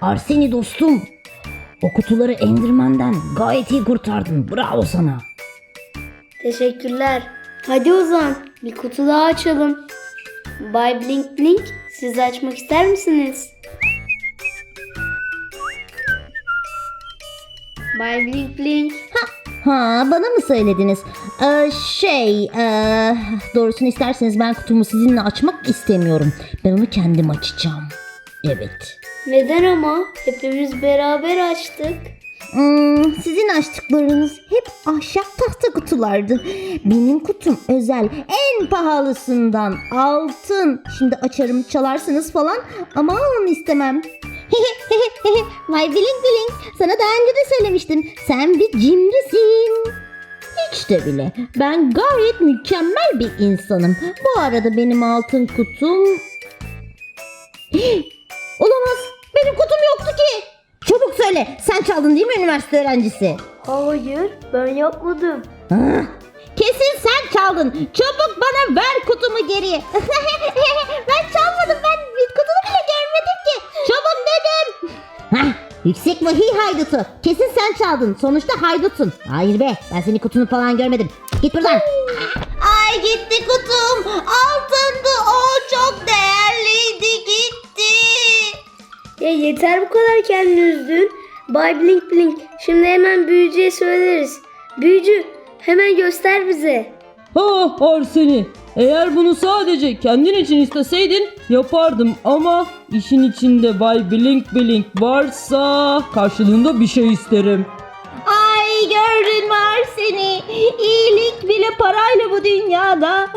Arseni dostum. O kutuları Enderman'den gayet iyi kurtardın. Bravo sana. Teşekkürler. Hadi o zaman bir kutu daha açalım. Bay Blink Blink siz açmak ister misiniz? Bay Blink Blink. Ha bana mı söylediniz? Ee, şey ee, doğrusunu isterseniz ben kutumu sizinle açmak istemiyorum. Ben onu kendim açacağım. Evet. Neden ama? Hepimiz beraber açtık. Hmm, sizin açtıklarınız hep ahşap tahta kutulardı. Benim kutum özel en pahalısından altın. Şimdi açarım çalarsınız falan ama istemem. Vay biling biling sana daha önce de söylemiştim. Sen bir cimrisin. Hiç de bile. Ben gayet mükemmel bir insanım. Bu arada benim altın kutum... Olamaz. Benim kutum yoktu ki. Çabuk söyle. Sen çaldın değil mi üniversite öğrencisi? Hayır ben yapmadım. Kesin sen çaldın. Çabuk bana ver kutumu geri. ben çalmadım. Ben kutunu bile görmedim ki. Çabuk dedim. Hah, yüksek vahiy haydutu. Kesin sen çaldın. Sonuçta haydutsun. Hayır be. Ben senin kutunu falan görmedim. Git buradan. Ay gitti kutum. Altındı o. Çok değerliydi. Gitti. Ya yeter bu kadar kendini üzdün. Bay Blink Blink şimdi hemen büyücüye söyleriz. Büyücü hemen göster bize. Ha Arseni. Eğer bunu sadece kendin için isteseydin yapardım ama işin içinde Bay Blink Blink varsa karşılığında bir şey isterim. Ay gördün mü seni. İyilik bile parayla bu dünyada.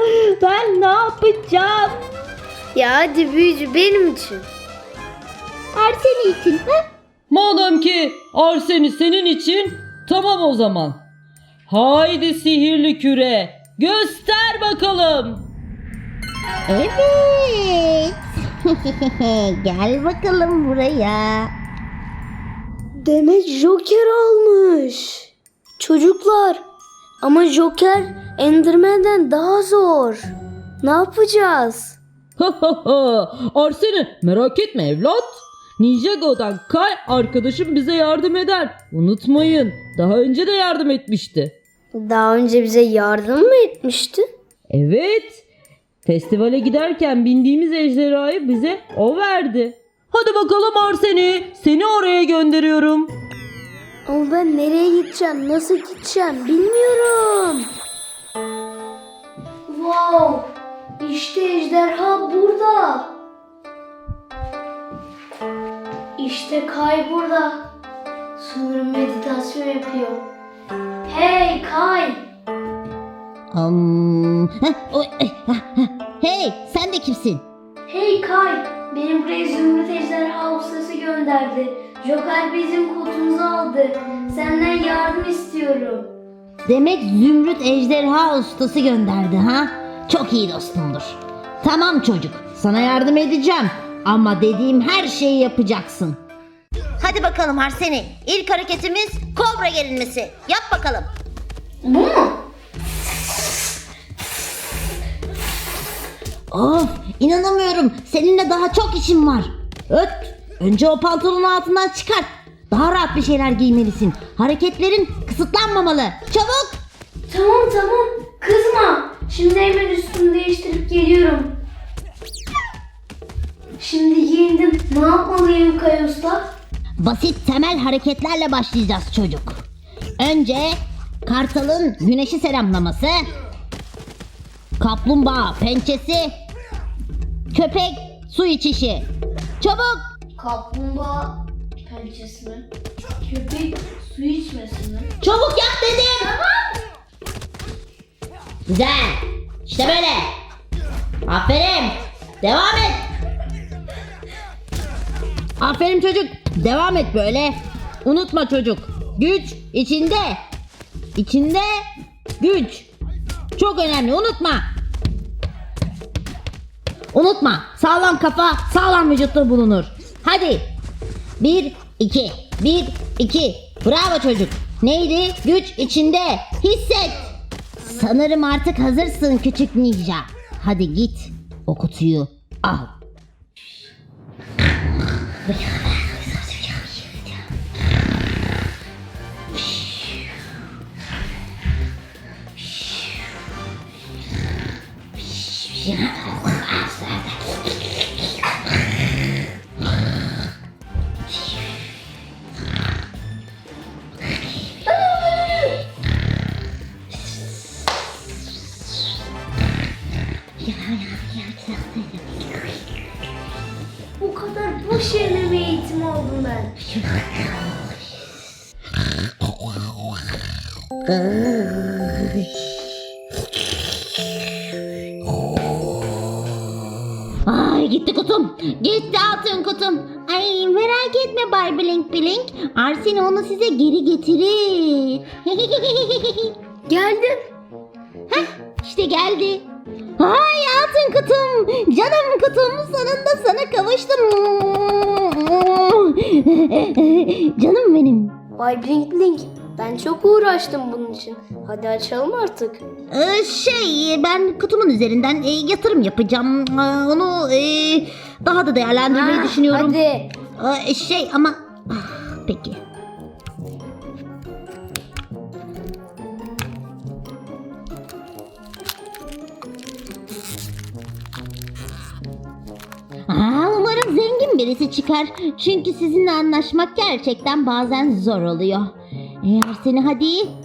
Ben ne yapacağım? Ya hadi büyücü benim için. Arseni için. Ha? Madem ki Arseni senin için tamam o zaman. Haydi sihirli küre göster bakalım. Evet. Gel bakalım buraya. Demek Joker almış. Çocuklar ama Joker Enderman'den daha zor. Ne yapacağız? Arseni merak etme evlat. Ninjago'dan Kay arkadaşım bize yardım eder. Unutmayın daha önce de yardım etmişti. Daha önce bize yardım mı etmişti? Evet. Festivale giderken bindiğimiz ejderhayı bize o verdi. Hadi bakalım Arseni. Seni oraya gönderiyorum. Ama ben nereye gideceğim, nasıl gideceğim bilmiyorum. Kay burada. Sanırım meditasyon yapıyor. Hey Kay! Oy, eh, hey sen de kimsin? Hey Kay! Benim buraya Zümrüt Ejderha ustası gönderdi. Joker bizim kutumuzu aldı. Senden yardım istiyorum. Demek Zümrüt Ejderha ustası gönderdi ha? Çok iyi dostumdur. Tamam çocuk, sana yardım edeceğim. Ama dediğim her şeyi yapacaksın. Hadi bakalım Arseni. İlk hareketimiz kobra gerilmesi. Yap bakalım. Bu mu? Of inanamıyorum. Seninle daha çok işim var. Öt. Önce o pantolonu altından çıkart. Daha rahat bir şeyler giymelisin. Hareketlerin kısıtlanmamalı. Çabuk. Tamam tamam. Kızma. Şimdi hemen üstümü değiştirip geliyorum. Şimdi giyindim. Ne yapmalıyım Kay Usta? Basit temel hareketlerle başlayacağız çocuk. Önce kartalın güneşi selamlaması. Kaplumbağa pençesi. Köpek su içişi. Çabuk. Kaplumbağa pençesi mi? Köpek su içmesi mi? Çabuk yap dedim. Güzel. İşte böyle. Aferin. Devam et. Aferin çocuk. Devam et böyle. Unutma çocuk. Güç içinde. İçinde güç. Çok önemli unutma. Unutma. Sağlam kafa sağlam vücutta bulunur. Hadi. Bir, iki. Bir, iki. Bravo çocuk. Neydi? Güç içinde. Hisset. Sanırım artık hazırsın küçük ninja. Hadi git. O kutuyu al. Bu kadar boş yerine mi eğitim oldum ben? Ay gitti kutum. Gitti altın kutum. Ay merak etme Bay Blink Blink. Arsene onu size geri getirir. Geldim. Heh, işte geldi. Ay altın kutum. Canım kutum sonunda sana kavuştum. Canım benim. Bay Blink Blink. Ben çok uğraştım bunun için. Hadi açalım artık. Ee, şey ben kutumun üzerinden e, yatırım yapacağım. Ee, onu e, daha da değerlendirmeyi Ha, düşünüyorum. Hadi. Ee, şey ama ah, peki. Aa, umarım zengin birisi çıkar. Çünkü sizinle anlaşmak gerçekten bazen zor oluyor. Eğer seni hadi.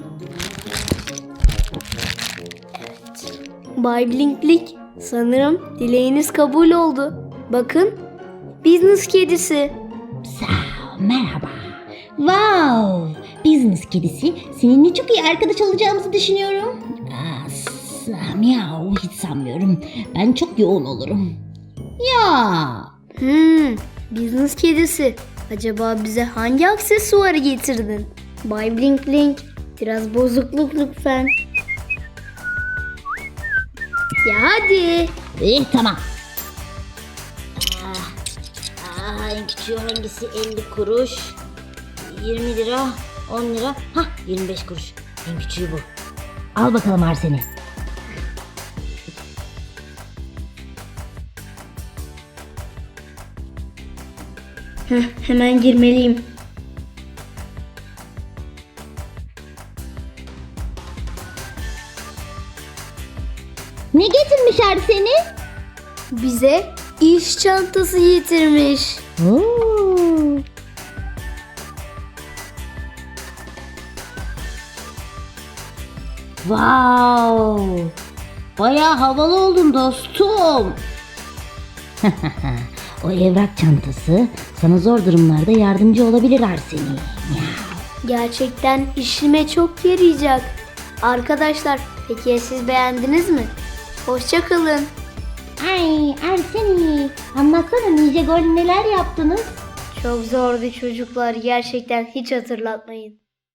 Bay Blink Blink. Sanırım dileğiniz kabul oldu. Bakın. Business kedisi. Sağ merhaba. Wow, business kedisi. Seninle çok iyi arkadaş olacağımızı düşünüyorum. Aa, s- miau, hiç sanmıyorum. Ben çok yoğun olurum. Ya, Hmm, business kedisi. Acaba bize hangi aksesuarı getirdin? Bay Blink Blink, biraz bozukluk lütfen. Ya hadi. iyi tamam. Ah, ah, en küçüğü hangisi? 50 kuruş. 20 lira, 10 lira. Hah, 25 kuruş. En küçüğü bu. Al bakalım Arseni. Heh, hemen girmeliyim. Ne getirmiş Arseni? Bize iş çantası getirmiş. Oo. Wow. Bayağı havalı oldun dostum. o evrak çantası sana zor durumlarda yardımcı olabilir Arseni. Gerçekten işime çok yarayacak. Arkadaşlar, peki ya siz beğendiniz mi? Hoşçakalın. Ay Arseni anlatsana Nice Gol neler yaptınız? Çok zordu çocuklar. Gerçekten hiç hatırlatmayın.